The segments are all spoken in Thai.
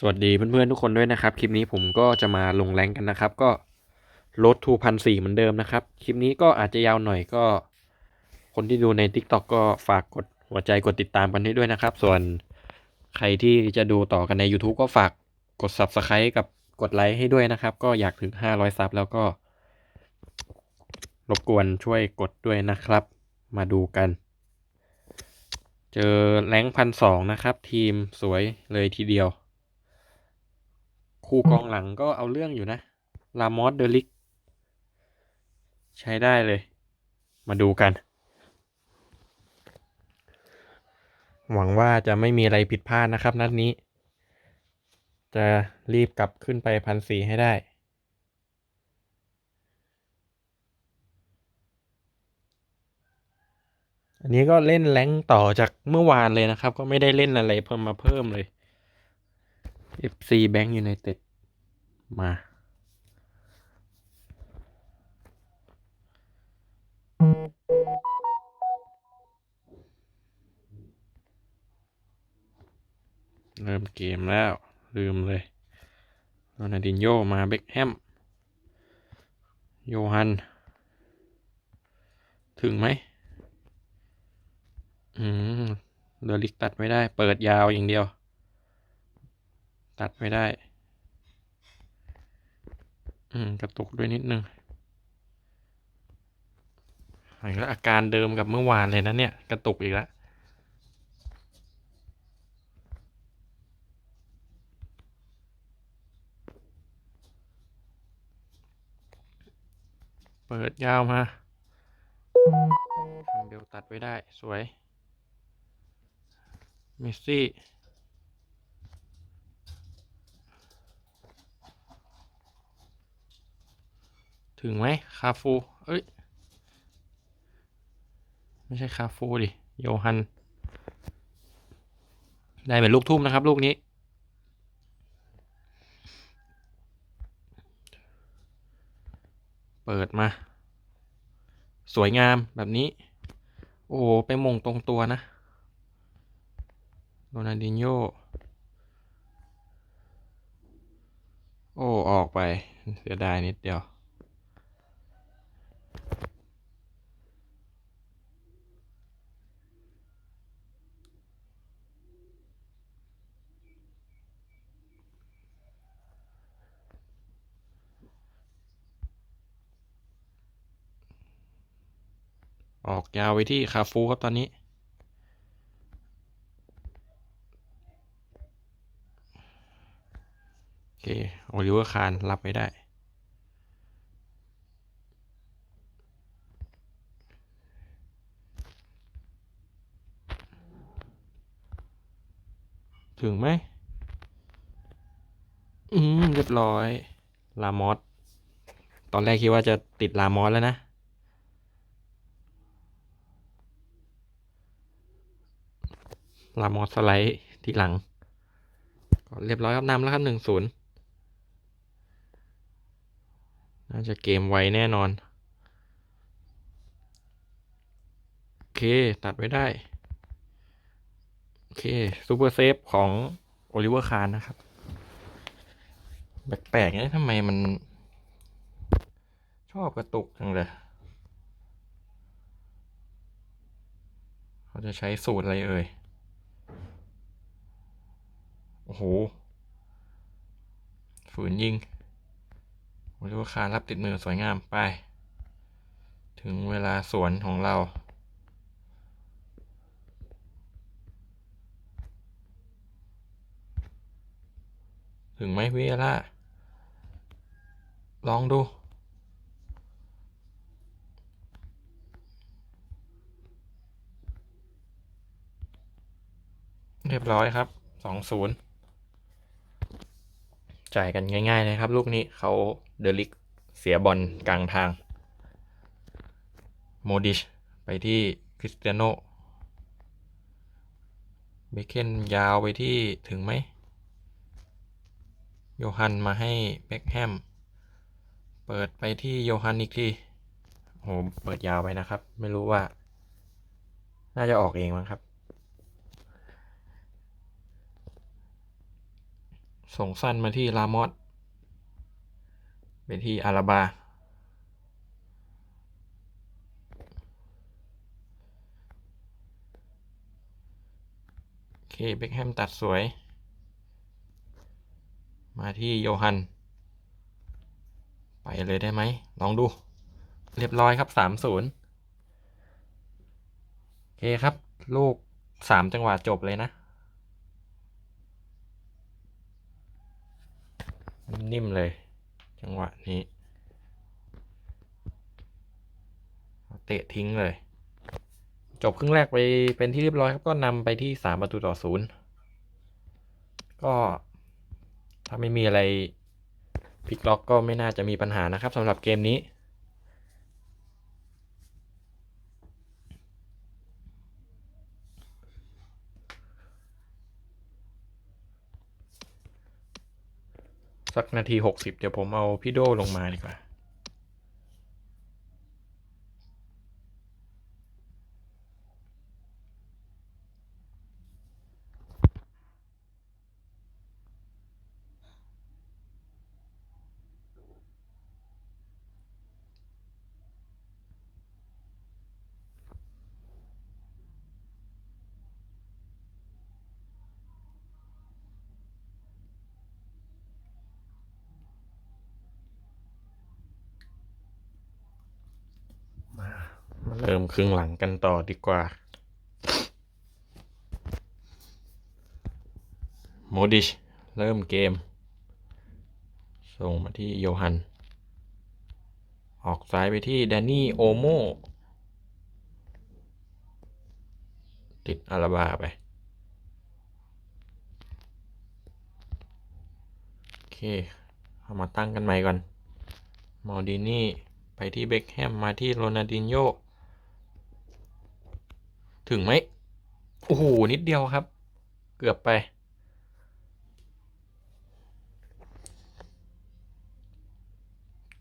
สวัสดีเพื่อนๆทุกคนด้วยนะครับ คลิปนี้ผมก็จะมาลงแรงกันนะครับ ก็ลดทูพันสี่เหมือนเดิมนะครับ คลิปนี้ก็อาจจะยาวหน่อยก็ คนที่ดูใน TikTok ก็ฝากกดหัวใจกดติดตามกันให้ด้วยนะครับ ส่วนใครที่จะดูต่อกันใน YouTube ก็ฝากกด Subscribe กับกดไลค์ให้ด้วยนะครับ ก็อยากถึง 500ซับแล้วก็ รบกวนช่วยกดด้วยนะครับ มาดูกัน เจอแรงพันสองนะครับ ทีมสวยเลยทีเดียว คู่กองหลังก็เอาเรื่องอยู่นะ ลามอสเดลิก ใช้ได้เลย มาดูกัน หวังว่าจะไม่มีอะไรผิดพลาดนะครับ นัดนี้ จะรีบกลับขึ้นไปพันสี่ให้ได้อันนี้ก็เล่นแรงต่อจากเมื่อวานเลยนะครับ ก็ไม่ได้เล่นอะไรเพิ่มมาเพิ่มเลย FC Bank United มา เริ่มเกมแล้ว ลืมเลยโรนัลดินโยมาเบ็คแฮม โยฮัน ถึงไหม อืมเดอลิกตัดไม่ได้ เปิดยาวอย่างเดียว ตัดไม่ได้ อืม กระตุกด้วยนิดนึงอีกแล้วอาการเดิมกับเมื่อวานเลยนะเนี่ย กระตุกอีกแล้วเปิดยาวมาทำเบลตัดไว้ได้ สวยเมสซี่ ถึงไหมคาฟูเอ้ย ไม่ใช่คาฟูดิ โยฮัน ได้เป็นลูกทุ่มนะครับ ลูกนี้ เปิดมา สวยงามแบบนี้ โอ้โหไปมงตรงตัวนะโรนัลดินโยโอ้ ออกไป เสียดายนิดเดียว ออกยาวไปที่คาฟูครับตอนนี้ โอเค โอลิเวอร์คานรับไม่ได้ ถึงไหม อืม เรียบร้อย ลามอส ตอนแรกคิดว่าจะติดลามอสแล้วนะ ลามอสไลด์ที่หลังก็เรียบร้อยครับนำแล้วครับหนึ่งศูนย์น่าจะเกมไวแน่นอน โอเค ตัดไว้ได้ โอเคซูเปอร์เซฟของโอลิเวอร์คานนะครับ แปลกๆเนี่ยทำไมมัน ชอบกระตุกจังเลยเขาจะใช้สูตรอะไรเอ่ย โอ้โห ฝืนยิงโอลิเวอร์คารับติดมือสวยงามไป ถึงเวลาสวนของเรา ถึงไหมวิเอล่าลองดู รียบร้อยครับสองศูนย์จ่ายกันง่ายๆเลยครับ ลูกนี้เขาเดลิกเสียบอลกลางทาง โมดิช ไปที่คริสเตียโนเบเคนยาวไปที่ถึงไหม โยฮันมาให้เบ็คแฮม เปิดไปที่โยฮันอีกทีโห เปิดยาวไปนะครับ ไม่รู้ว่า น่าจะออกเองมั้งครับ ส่งสั้นมาที่ลามอสไปที่อาราบา โอเค เบคแฮมตัดสวย มาที่โยฮัน ไปเลยได้ไหม ลองดู เรียบร้อยครับสามศูนย์โอเคครับ ลูกสามจังหวะจบเลยนะ นิ่มเลย จังหวะนี้เตะทิ้งเลย จบครึ่งแรกไปเป็นที่เรียบร้อยครับก็นำไปที่สามประตูต่อศูนย์ก็ถ้าไม่มีอะไรพลิกล็อกก็ไม่น่าจะมีปัญหานะครับสำหรับเกมนี้ สักนาทีหกสิบเดี๋ยวผมเอาพี่โดลงมาดีกว่ามามา เริ่มครึ่งหลังกันต่อดีกว่า โมดิช เริ่มเกม ส่งมาที่โยฮัน ออกซ้ายไปที่แดนนี่โอโม ติดอาราบาไป โอเค เอามาตั้งกันใหม่ก่อน มอดินี่ไปที่เบคแฮมมาที่โรนัลดินโย ถึงไหมโอ้โหนิดเดียวครับ เกือบไป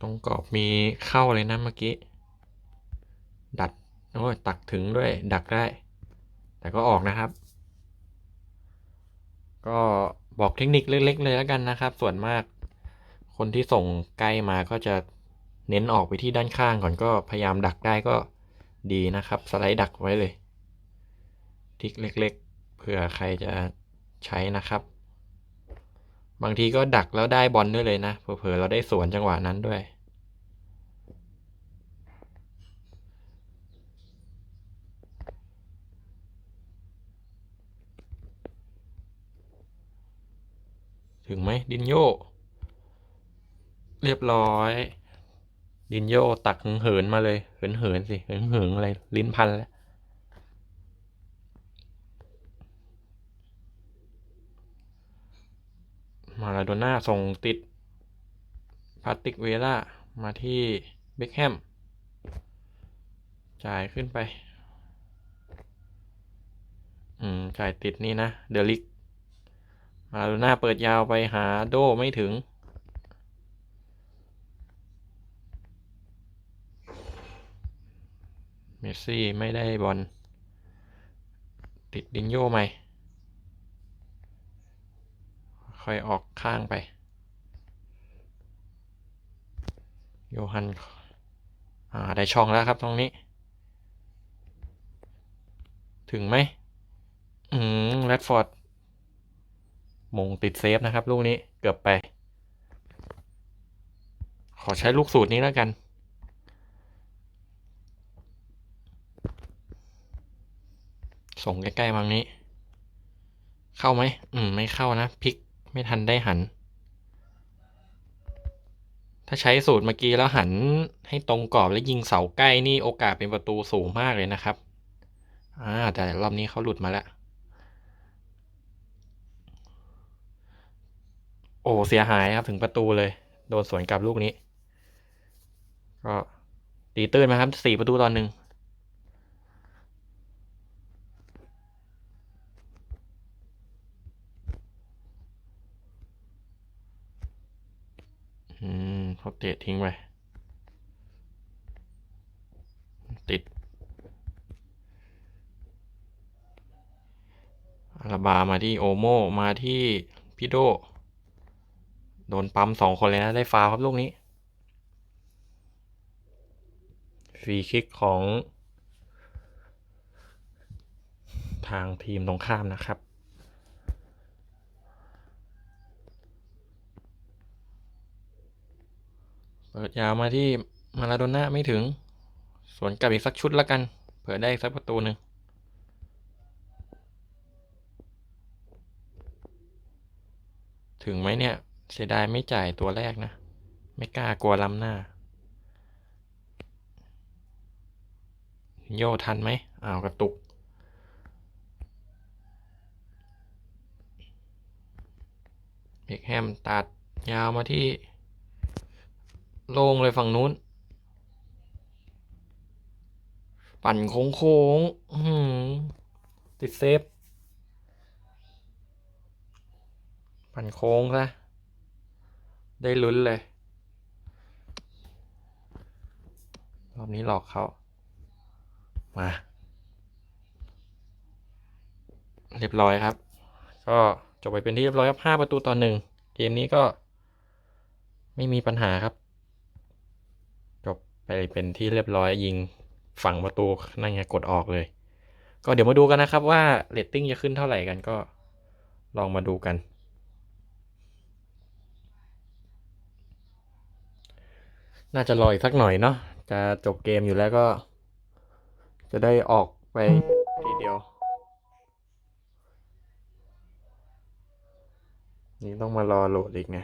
ตรงกรอบมีเข้าเลยนะเมื่อกี้ ดัดโอ้ยตักถึงด้วย ดักได้ แต่ก็ออกนะครับ ก็บอกเทคนิคเล็ก ๆ เลยแล้วกันนะครับ ส่วนมาก คนที่ส่งใกล้มาก็จะเน้นออกไปที่ด้านข้างก่อนก็พยายามดักได้ก็ดีนะครับ สไลด์ดักไว้เลย ทิกเล็ก ๆ เผื่อใครจะใช้นะครับ บางทีก็ดักแล้วได้บอลด้วยเลยนะ เผลอๆเราได้สวนจังหวะนั้นด้วย ถึงไหมดินโย เรียบร้อย ดินโยตักเหินมาเลย เหินเหินสิ เหินเหินอะไร ลิ้นพันแล้ว มาโดน่าส่งติดพาติกเวล่ามาที่เบคแฮม จ่ายขึ้นไป อืม จ่ายติดนี่นะ เดลิกมาลาโดน่าเปิดยาวไปหาโดไม่ถึง เมสซี่ไม่ได้บอล ติดดินโยไหม ค่อยออกข้างไป โยฮันอ่าได้ช่องแล้วครับตรงนี้ ถึงไหมอืมแรดฟอร์ดมงติดเซฟนะครับ ลูกนี้เกือบไป ขอใช้ลูกสูตรนี้แล้วกันส่งใกล้ๆมังนี้ เข้าไหม อืม ไม่เข้านะ พลิก ไม่ทันได้หัน ถ้าใช้สูตรเมื่อกี้แล้วหันให้ตรงกรอบแล้วยิงเสาใกล้นี่โอกาสเป็นประตูสูงมากเลยนะครับอ่าแต่รอบนี้เขาหลุดมาแล้ว โอ้เสียหายครับถึงประตูเลย โดนสวนกลับลูกนี้ ก็ตีตื้นมาครับสี่ประตูตอนหนึ่ง อืมเขาเตะทิ้งไป ติดอาราบามาที่โอโมมาที่พิโด โดนปั๊มสองคนเลยนะ ได้ฟาวครับลูกนี้ ฟรีคิกของ ทางทีมตรงข้ามนะครับ ปิดยาวมาที่มาราโดน่าไม่ถึง สวนกลับอีกสักชุดล้วกัน เผื่อได้สักประตูหนึ่งถึงไหมเนี่ย เสียดายไม่จ่ายตัวแรกนะ ไม่กล้ากลัวล้ำหน้า โยทันไหมอ้าวกระตุก เบคแฮมตัดยาวมาที่ โล่งเลยฝั่งนู้น ปั่นโค้งโค้งติดเซฟ ปั่นโค้งซะได้ลุ้นเลย รอบนี้หลอกเขามา เรียบร้อยครับ ก็จบไปเป็นที่เรียบร้อยครับห้าประตูต่อหนึ่งเกมนี้ก็ไม่มีปัญหาครับ ไปเป็นที่เรียบร้อยยิงฝั่งประตูนั่นไงกดออกเลย ก็เดี๋ยวมาดูกันนะครับว่าเรตติ้งจะขึ้นเท่าไหร่กันก็ลองมาดูกัน น่าจะรออีกสักหน่อยเนาะจะจบเกมอยู่แล้วก็ จะได้ออกไปทีเดียว นี่ต้องมารอโหลดอีกไง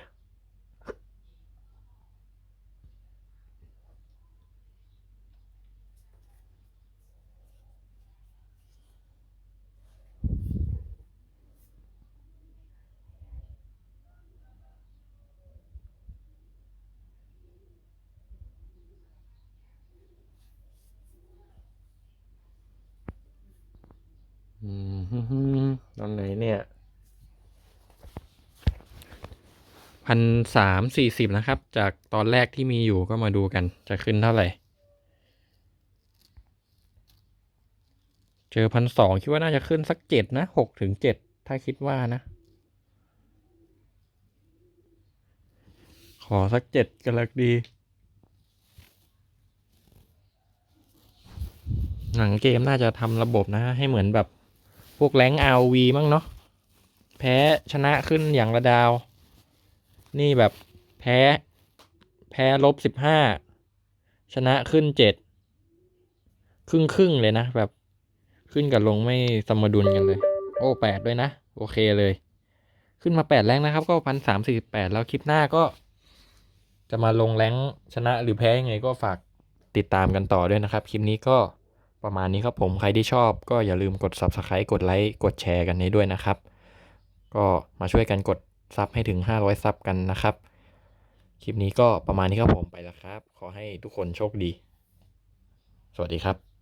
อืมตอนไหนเนี่ยพันสามสี่สิบนะครับ จากตอนแรกที่มีอยู่ก็มาดูกันจะขึ้นเท่าไหร่ เจอพันสองคิดว่าน่าจะขึ้นสักเจ็ดนะหกถึงเจ็ดถ้าคิดว่านะ ขอสักเจ็ดกันลักดีหลังเกมน่าจะทำระบบนะ ให้เหมือนแบบ พวกแรง RV มั้งเนาะแพ้ชนะขึ้นอย่างละดาว นี่แบบแพ้ แพ้ลบสิบห้าชนะขึ้นเจ็ดครึ่งครึ่งเลยนะ แบบขึ้นกับลงไม่สมดุลกันเลย โอ้แปดด้วยนะ โอเคเลย ขึ้นมาแปดแรงนะครับ ก็พันสามสี่แปดแล้วคลิปหน้าก็ จะมาลงแรงชนะหรือแพ้ยังไงก็ฝากติดตามกันต่อด้วยนะครับ คลิปนี้ก็ ประมาณนี้ครับผม ใครที่ชอบก็อย่าลืมกด subscribe กดไลค์กดแชร์กันให้ด้วยนะครับ ก็มาช่วยกันกดซับให้ถึง 500ซับกันนะครับ คลิปนี้ก็ประมาณนี้ครับผมไปแล้วครับ ขอให้ทุกคนโชคดี สวัสดีครับ